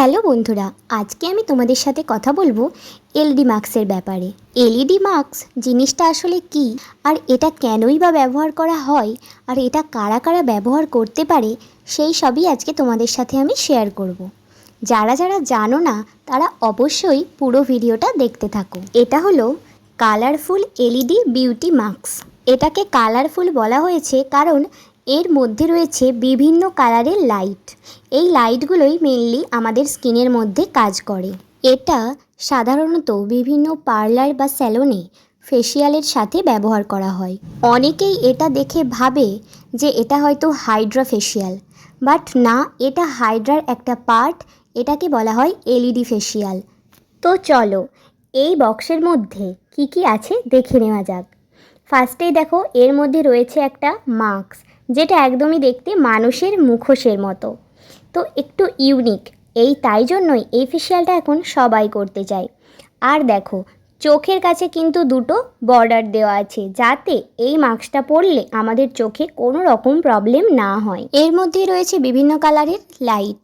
Hello বন্ধুরা, আজকে আমি তোমাদের সাথে কথা বলব এলইডি মাস্কের ব্যাপারে। এলইডি মাস্ক জিনিসটা আসলে কি? আর এটা কেনই বা ব্যবহার করা হয়? আর এটা কারা কারা ব্যবহার করতে পারে? সেই সবই আজকে তোমাদের সাথে আমি শেয়ার করব। যারা যারা জানো না, তারা অবশ্যই পুরো ভিডিওটা দেখতে থাকো। এটা হলো কালারফুল এলইডি বিউটি মাস্ক এটাকে কালারফুল বলা হয়েছে কারণ এর মধ্যে রয়েছে বিভিন্ন কালারের লাইট। এই লাইটগুলোই মেনলি আমাদের স্কিনের মধ্যে কাজ করে। এটা সাধারণত বিভিন্ন পার্লার বা স্যালনে ফেসিয়ালের সাথে ব্যবহার করা হয়। অনেকেই এটা দেখে ভাবে যে এটা হয়তো হাইড্রা ফেসিয়াল বাট না, এটা হাইড্রার একটা পার্ট এটাকে বলা হয় এলইডি ফেসিয়াল তো চলো, এই বক্সের মধ্যে কি কি আছে দেখে নেওয়া যাক। ফার্স্টেই দেখো, এর মধ্যে রয়েছে একটা মাস্ক যেটা একদমই দেখতে মানুষের মুখোশের মতো। তো একটু ইউনিক এই তাই জন্যই এই ফেসিয়ালটা এখন সবাই করতে চায়। আর দেখো, চোখের কাছে কিন্তু দুটো বর্ডার দেওয়া আছে, যাতে এই মাস্কটা পরলে আমাদের চোখে কোনো রকম প্রবলেম না হয়। এর মধ্যেই রয়েছে বিভিন্ন কালারের লাইট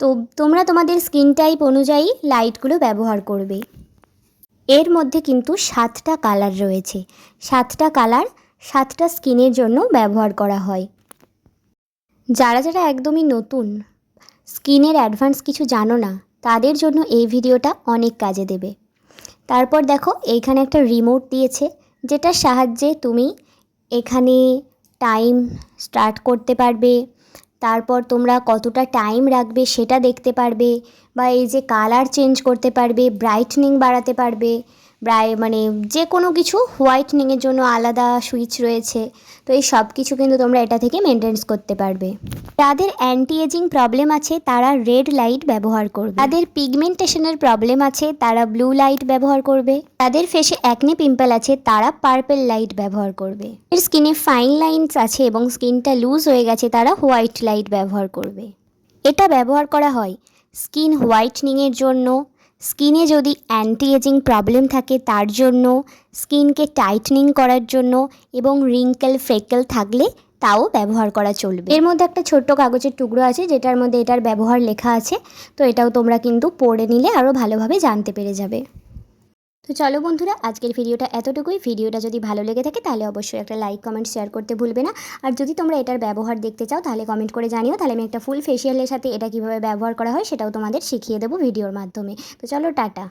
তো তোমরা তোমাদের স্কিন টাইপ অনুযায়ী লাইটগুলো ব্যবহার করবে। এর মধ্যে কিন্তু সাতটা কালার রয়েছে। সাতটা কালার সাতটা স্কিনের জন্য ব্যবহার করা হয়। যারা যারা একদমই নতুন, স্কিনের অ্যাডভান্স কিছু জানো না, তাদের জন্য এই ভিডিওটা অনেক কাজে দেবে। তারপর দেখো, এইখানে একটা রিমোট দিয়েছে, যেটার সাহায্যে তুমি এখানে টাইম স্টার্ট করতে পারবে। তারপর তোমরা কতটা টাইম রাখবে সেটা দেখতে পারবে বা এই যে কালার চেঞ্জ করতে পারবে ব্রাইটনিং বাড়াতে পারবে। ব্রাই মানে যে কোনো কিছু হোয়াইটনিংয়ের জন্য আলাদা সুইচ রয়েছে। তো এই সব কিছু কিন্তু তোমরা এটা থেকে মেনটেন্স করতে পারবে। যাদের অ্যান্টি এজিং প্রবলেম আছে, তারা রেড লাইট ব্যবহার করবে। যাদের পিগমেন্টেশনের প্রবলেম আছে, তারা ব্লু লাইট ব্যবহার করবে। তাদের ফেসে অ্যাকনে পিম্পল আছে, তারা পার্পেল লাইট ব্যবহার করবে। এর স্কিনে ফাইন লাইনস আছে এবং স্কিনটা লুজ হয়ে গেছে, তারা হোয়াইট লাইট ব্যবহার করবে। এটা ব্যবহার করা হয় স্কিন হোয়াইটনিংয়ের জন্য। স্কিনে যদি অ্যান্টি এজিং প্রবলেম থাকে, তার জন্য স্কিনকে টাইটনিং করার জন্য এবং রিঙ্কেল ফ্রেকেল থাকলে তাও ব্যবহার করা চলবে। এর মধ্যে একটা ছোট্ট কাগজের টুকরো আছে, যেটার মধ্যে এটার ব্যবহার লেখা আছে। তো এটাও তোমরা কিন্তু পড়ে নিলে আরও ভালোভাবে জানতে পেরে যাবে। তো চলো বন্ধুরা, আজকের ভিডিওটা এতটুকুই। ভিডিওটা যদি ভালো লেগে থাকে, তাহলে অবশ্যই একটা লাইক কমেন্ট শেয়ার করতে ভুলবে না। আর যদি তোমরা এটার ব্যবহার দেখতে চাও, তাহলে কমেন্ট করে জানিও। তাহলে আমি একটা ফুল ফেসিয়ালের সাথে এটা কীভাবে ব্যবহার করা হয়, সেটাও তোমাদের শিখিয়ে দেবো ভিডিওর মাধ্যমে। তো চলো, টাটা।